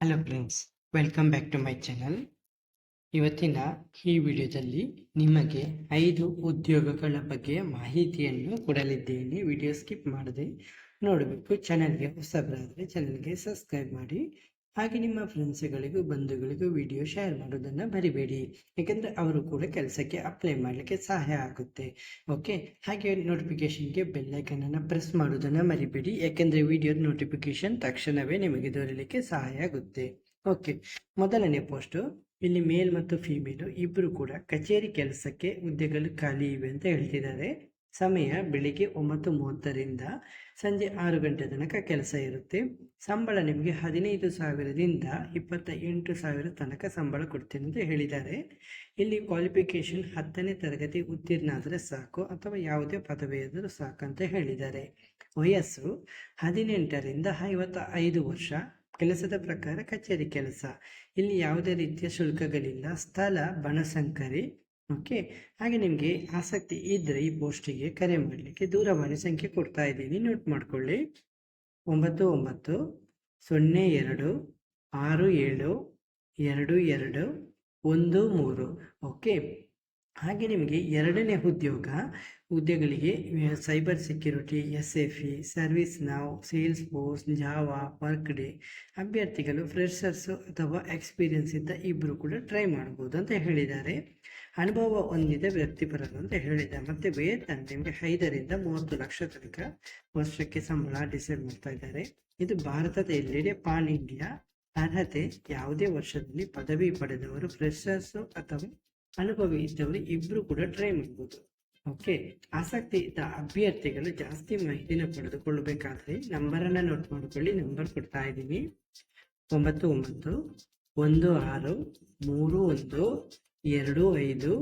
Hello friends welcome back to my channel ಇವತ್ತಿನ ಈ ವಿಡಿಯೋದಲ್ಲಿ ನಿಮಗೆ ಐದು ಉದ್ಯೋಗಗಳ ಬಗ್ಗೆ ಮಾಹಿತಿಯನ್ನು ಕೊಡಲಿದ್ದೇನೆ. ವಿಡಿಯೋ ಸ್ಕಿಪ್ ಮಾಡದೆ ನೋಡಬೇಕು. ಚಾನಲ್ಗೆ ಹೊಸಬರಾದರೆ ಚಾನಲ್ಗೆ ಸಬ್ಸ್ಕ್ರೈಬ್ ಮಾಡಿ. ಹಾಗೆ ನಿಮ್ಮ ಫ್ರೆಂಡ್ಸ್ಗಳಿಗೂ ಬಂಧುಗಳಿಗೂ ವಿಡಿಯೋ ಶೇರ್ ಮಾಡೋದನ್ನು ಮರಿಬೇಡಿ. ಯಾಕೆಂದರೆ ಅವರು ಕೂಡ ಕೆಲಸಕ್ಕೆ ಅಪ್ಲೈ ಮಾಡಲಿಕ್ಕೆ ಸಹಾಯ ಆಗುತ್ತೆ. ಓಕೆ ಹಾಗೆ ನೋಟಿಫಿಕೇಶನ್ಗೆ ಬೆಲ್ಲೈಕನನ್ನು ಪ್ರೆಸ್ ಮಾಡೋದನ್ನು ಮರಿಬೇಡಿ. ಯಾಕೆಂದರೆ ವಿಡಿಯೋ ನೋಟಿಫಿಕೇಶನ್ ತಕ್ಷಣವೇ ನಿಮಗೆ ದೊರೆಯಲಿಕ್ಕೆ ಸಹಾಯ ಆಗುತ್ತೆ. ಓಕೆ ಮೊದಲನೇ ಪೋಸ್ಟು ಇಲ್ಲಿ ಮೇಲ್ ಮತ್ತು ಫೀಮೇಲು ಇಬ್ಬರು ಕೂಡ ಕಚೇರಿ ಕೆಲಸಕ್ಕೆ ಹುದ್ದೆಗಳು ಖಾಲಿ ಇವೆ ಅಂತ ಹೇಳ್ತಿದ್ದಾರೆ. ಸಮಯ ಬೆಳಿಗ್ಗೆ ಒಂಬತ್ತು ಮೂವತ್ತರಿಂದ ಸಂಜೆ ಆರು ಗಂಟೆ ತನಕ ಕೆಲಸ ಇರುತ್ತೆ. ಸಂಬಳ ನಿಮಗೆ ಹದಿನೈದು ಸಾವಿರದಿಂದ ಇಪ್ಪತ್ತ ಎಂಟು ಸಾವಿರ ತನಕ ಸಂಬಳ ಕೊಡ್ತೀನಿ ಅಂತ ಹೇಳಿದ್ದಾರೆ. ಇಲ್ಲಿ ಕ್ವಾಲಿಫಿಕೇಶನ್ ಹತ್ತನೇ ತರಗತಿ ಉತ್ತೀರ್ಣ ಆದರೆ ಸಾಕು ಅಥವಾ ಯಾವುದೇ ಪದವಿ ಆದರೂ ಸಾಕು ಅಂತ ಹೇಳಿದ್ದಾರೆ. ವಯಸ್ಸು ಹದಿನೆಂಟರಿಂದ ಐವತ್ತ ಐದು ವರ್ಷ, ಕೆಲಸದ ಪ್ರಕಾರ ಕಚೇರಿ ಕೆಲಸ. ಇಲ್ಲಿ ಯಾವುದೇ ರೀತಿಯ ಶುಲ್ಕಗಳಿಲ್ಲ. ಸ್ಥಳ ಬನಶಂಕರಿ ಓಕೆ. ಹಾಗೆ ನಿಮಗೆ ಆಸಕ್ತಿ ಇದ್ದರೆ ಈ ಪೋಸ್ಟಿಗೆ ಕರೆ ಮಾಡಲಿಕ್ಕೆ ದೂರವಾಣಿ ಸಂಖ್ಯೆ ಕೊಡ್ತಾ ಇದ್ದೀನಿ. ನೋಟ್ ಮಾಡ್ಕೊಳ್ಳಿ. ಒಂಬತ್ತು ಒಂಬತ್ತು, ಸೊನ್ನೆ, ಎರಡು, ಆರು, ಏಳು, ಎರಡು ಎರಡು, ಒಂದು, ಮೂರು. ಓಕೆ. ಹಾಗೆ ನಿಮಗೆ ಎರಡನೇ ಉದ್ಯೋಗ ಹುದ್ದೆಗಳಿಗೆ cyber security S F E service now Salesforce Java Workday ಅಭ್ಯರ್ಥಿಗಳು ಫ್ರೆಶರ್ಸು ಅಥವಾ ಎಕ್ಸ್ಪೀರಿಯನ್ಸ್ ಇದ್ದ ಇಬ್ಬರು ಕೂಡ ಟ್ರೈ ಮಾಡ್ಬೋದು ಅಂತ ಹೇಳಿದ್ದಾರೆ. ಅನುಭವ ಹೊಂದಿದ ವ್ಯಕ್ತಿಪರರು ಅಂತ ಹೇಳಿದ್ದಾರೆ. ಮತ್ತು ವೇತನ ನಿಮಗೆ ಐದರಿಂದ ಮೂವತ್ತು ಲಕ್ಷ ತನಕ ವರ್ಷಕ್ಕೆ ಸಂಬಳ ಡಿಸೈಡ್ ಮಾಡ್ತಾ ಇದ್ದಾರೆ. ಇದು ಭಾರತದ ಎಲ್ಲೆಡೆ ಪಾನ್ ಇಂಡಿಯಾ ಅರ್ಹತೆ ಯಾವುದೇ ವರ್ಷದಲ್ಲಿ ಪದವಿ ಪಡೆದವರು ಫ್ರೆಶರ್ಸು ಅಥವಾ ಅನುಭವಿ ಇದ್ದವರು ಇಬ್ರು ಕೂಡ ಟ್ರೈ ಮಾಡ್ಬೋದು. ಓಕೆ ಆಸಕ್ತಿ ಇದ್ದ ಅಭ್ಯರ್ಥಿಗಳು ಜಾಸ್ತಿ ಮಾಹಿತಿನ ಪಡೆದುಕೊಳ್ಳಬೇಕಾದ್ರೆ ನಂಬರನ್ನ ನೋಟ್ ಮಾಡ್ಕೊಳ್ಳಿ. ನಂಬರ್ ಕೊಡ್ತಾ ಇದ್ದೀನಿ. ಒಂಬತ್ತು ಒಂಬತ್ತು, ಒಂದು, ಆರು, ಮೂರು, ಒಂದು, ಎರಡು, ಐದು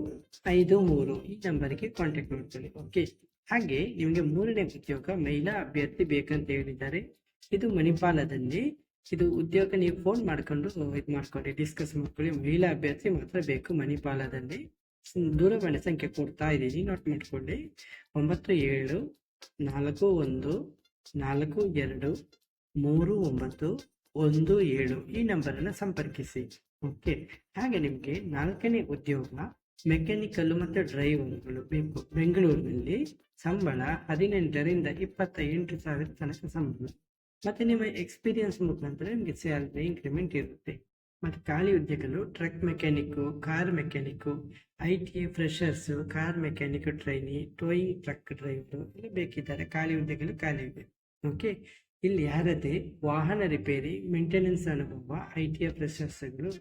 ಐದು, ಮೂರು ಈ ನಂಬರ್ಗೆ ಕಾಂಟ್ಯಾಕ್ಟ್ ಮಾಡ್ಕೊಳ್ಳಿ. ಓಕೆ ಹಾಗೆ ನಿಮಗೆ ಮೂರನೇ ಉದ್ಯೋಗ ಮಹಿಳಾ ಅಭ್ಯರ್ಥಿ ಬೇಕಂತ ಹೇಳಿದ್ದಾರೆ. ಇದು ಮಣಿಪಾಲದಲ್ಲಿ ಇದು ಉದ್ಯೋಗ ನೀವು ಫೋನ್ ಮಾಡ್ಕೊಂಡು ಇದು ಮಾಡ್ಕೊಳ್ಳಿ ಡಿಸ್ಕಸ್ ಮಾಡ್ಕೊಳ್ಳಿ ಮಹಿಳಾ ಅಭ್ಯರ್ಥಿ ಮಾತ್ರ ಬೇಕು ಮಣಿಪಾಲದಲ್ಲಿ. ದೂರವಾಣಿ ಸಂಖ್ಯೆ ಕೊಡ್ತಾ ಇದ್ದೀನಿ ನೋಟ್ ಮಾಡ್ಕೊಳ್ಳಿ. ಒಂಬತ್ತು ಏಳು, ನಾಲ್ಕು ಒಂದು, ನಾಲ್ಕು ಎರಡು, ಮೂರು ಒಂಬತ್ತು, ಒಂದು ಏಳು. ಈ ನಂಬರನ್ನು ಸಂಪರ್ಕಿಸಿ. ಓಕೆ? ಹಾಗೆ ನಿಮಗೆ ನಾಲ್ಕನೇ ಉದ್ಯೋಗ ಮೆಕ್ಯಾನಿಕಲ್ ಮತ್ತು ಡ್ರೈವರ್ಗಳು ಬೇಕು. ಬೆಂಗಳೂರಿನಲ್ಲಿ ಸಂಬಳ ಹದಿನೆಂಟರಿಂದ ಇಪ್ಪತ್ತ ಎಂಟು ಸಾವಿರ ತನಕ ಸಂಬಳ. ಮತ್ತೆ ನಿಮ್ಮ ಎಕ್ಸ್ಪೀರಿಯನ್ಸ್ ಮುಖಾಂತರ ನಿಮಗೆ ಸ್ಯಾಲ್ರಿ ಇನ್ಕ್ರಿಮೆಂಟ್ ಇರುತ್ತೆ. ಮತ್ತೆ ಖಾಲಿ ಉದ್ಯೋಗಗಳು truck mechanic car mechanic I T freshers car mechanic trainee towing truck driver ಎಲ್ಲ ಬೇಕಿದ್ದಾರೆ. ಖಾಲಿ ಉದ್ಯೋಗಗಳು ಖಾಲಿ ಇವೆ. ಓಕೆ ಇಲ್ಲಿ ಯಾರದೇ ವಾಹನ ರಿಪೇರಿ ಮೇಂಟೆನೆನ್ಸ್ ಅನುಭವ ಐ ಟಿ ಫ್ರೆಷರ್ಸ್ಗಳು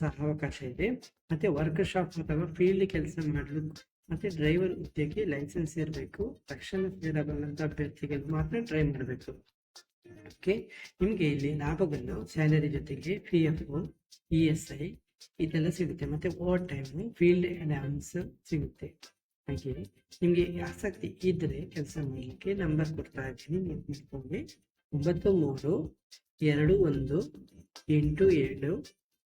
ಸಹ ಅವಕಾಶ ಇದೆ. ಮತ್ತೆ ವರ್ಕ್ಶಾಪ್ ಅಥವಾ ಫೀಲ್ಡ್ ಕೆಲಸ ಮಾಡಲು ಮತ್ತೆ ಡ್ರೈವರ್ ಹುದ್ದೆಗೆ ಲೈಸೆನ್ಸ್ ಇರಬೇಕು. ತಕ್ಷಣ ಸೇರಬಲ್ಲಂತ ಅಭ್ಯರ್ಥಿಗಳು ಮಾತ್ರ ಟ್ರೈ ಮಾಡಬೇಕು. ಓಕೆ? ನಿಮಗೆ ಇಲ್ಲಿ ಲಾಭಗಳು ಸ್ಯಾಲರಿ ಜೊತೆಗೆ P F E S I ಇದೆಲ್ಲ ಸಿಗುತ್ತೆ. ಮತ್ತೆ ಓವರ್ ಟೈಮ್ ಫೀಲ್ಡ್ ಅಲೌನ್ಸ್ ಸಿಗುತ್ತೆ. ಹಾಗೆ ನಿಮಗೆ ಆಸಕ್ತಿ ಇದ್ದರೆ ಕೆಲಸ ಮಾಡಲಿಕ್ಕೆ ನಂಬರ್ ಕೊಡ್ತಾ ಇದ್ದೀನಿ. ನೀವು ಮಾಡ್ಕೊಳ್ಳಿ ಒಂಬತ್ತು ಮೂರು ಎರಡು ಒಂದು ಎಂಟು ಎರಡು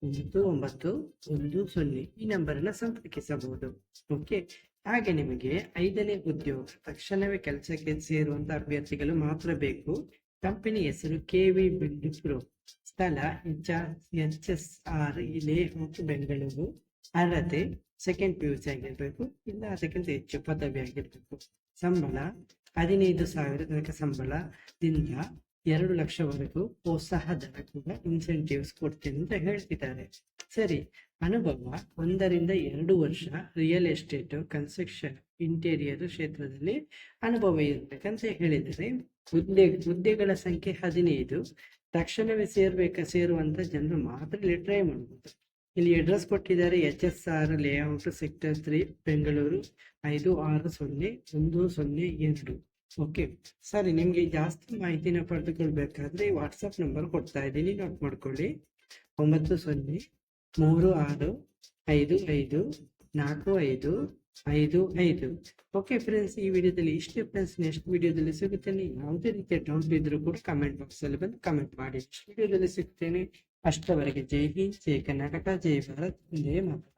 ಒಂಬತ್ತು ಒಂಬತ್ತು ಒಂದು ಸೊನ್ನೆ ಈ ನಂಬರನ್ನ ಸಂಪರ್ಕಿಸಬಹುದು. ಓಕೆ? ಹಾಗೆ ನಿಮಗೆ ಐದನೇ ಉದ್ಯೋಗ ತಕ್ಷಣವೇ ಕೆಲಸಕ್ಕೆ ಸೇರುವಂತ ಅಭ್ಯರ್ಥಿಗಳು ಮಾತ್ರ ಬೇಕು. ಕಂಪನಿ ಹೆಸರು ಕೆ ವಿ ಬಿಲ್ಡಿಪ್ರೋ ಸ್ಥಳ H H S R layout Bengaluru ಅರ್ಹತೆ ಸೆಕೆಂಡ್ ಪಿ ಯು ಸಿ ಆಗಿರ್ಬೇಕು ಇಲ್ಲ ಅದಕ್ಕಿಂತ ಹೆಚ್ಚು ಪದವಿ ಆಗಿರ್ಬೇಕು ಸಂಬಳ ಹದಿನೈದು ಸಾವಿರ ತನಕ ಸಂಬಳದಿಂದ ಎರಡು ಲಕ್ಷವರೆಗೂ ಪ್ರೋತ್ಸಾಹ ಧನ ಕೂಡ ಇನ್ಸೆಂಟಿವ್ಸ್ ಕೊಡ್ತೀನಿ ಅಂತ ಹೇಳ್ತಿದ್ದಾರೆ. ಸರಿ, ಅನುಭವ, ಒಂದರಿಂದ ಎರಡು ವರ್ಷ ರಿಯಲ್ ಎಸ್ಟೇಟ್ ಕನ್ಸ್ಟ್ರಕ್ಷನ್ ಇಂಟೀರಿಯರ್ ಕ್ಷೇತ್ರದಲ್ಲಿ ಅನುಭವ ಇರಬೇಕಂತ ಹೇಳಿದರೆ ಹುದ್ದೆ, ಹುದ್ದೆಗಳ ಸಂಖ್ಯೆ ಹದಿನೈದು, ತಕ್ಷಣವೇ ಸೇರ್ಬೇಕ, ಸೇರುವಂತ ಜನರು ಮಾತ್ರ ಇಲ್ಲಿ ಟ್ರೈ ಮಾಡಬಹುದು ಇಲ್ಲಿ ಅಡ್ರೆಸ್ ಕೊಟ್ಟಿದ್ದಾರೆ, H S R layout sector three Bengaluru, ಐದು ಆರು ಸೊನ್ನೆ ಒಂದು ಸೊನ್ನೆ ಎರಡು. ಓಕೆ ಸರಿ ನಿಮಗೆ ಜಾಸ್ತಿ ಮಾಹಿತಿನ ಪಡೆದುಕೊಳ್ಬೇಕಾದ್ರೆ ವಾಟ್ಸಪ್ ನಂಬರ್ ಕೊಡ್ತಾ ಇದ್ದೀನಿ. ನೋಟ್ ಮಾಡ್ಕೊಳ್ಳಿ. ಒಂಬತ್ತು ಸೊನ್ನೆ, ಮೂರು ಆರು, ಐದು ಐದು, ನಾಲ್ಕು ಐದು ಐದು ಐದು. ಓಕೆ ಫ್ರೆಂಡ್ಸ್ ಈ ವಿಡಿಯೋದಲ್ಲಿ ಇಷ್ಟೇ ಫ್ರೆಂಡ್ಸ್ ನೆಕ್ಸ್ಟ್ ವಿಡಿಯೋದಲ್ಲಿ ಸಿಗುತ್ತೇನೆ ಯಾವುದೇ ರೀತಿಯ ಡೌಟ್ ಇದ್ರೂ ಕೂಡ ಕಮೆಂಟ್ ಬಾಕ್ಸ್ ಅಲ್ಲಿ ಬಂದು ಕಮೆಂಟ್ ಮಾಡಿ. ವಿಡಿಯೋದಲ್ಲಿ ಸಿಗ್ತೇನೆ. ಅಷ್ಟರವರೆಗೆ ಜೈ ಹಿಂದ್, ಜೈ ಕರ್ನಾಟಕ, ಜೈ ಭಾರತ್ ಜೈ ಮಾತಾ.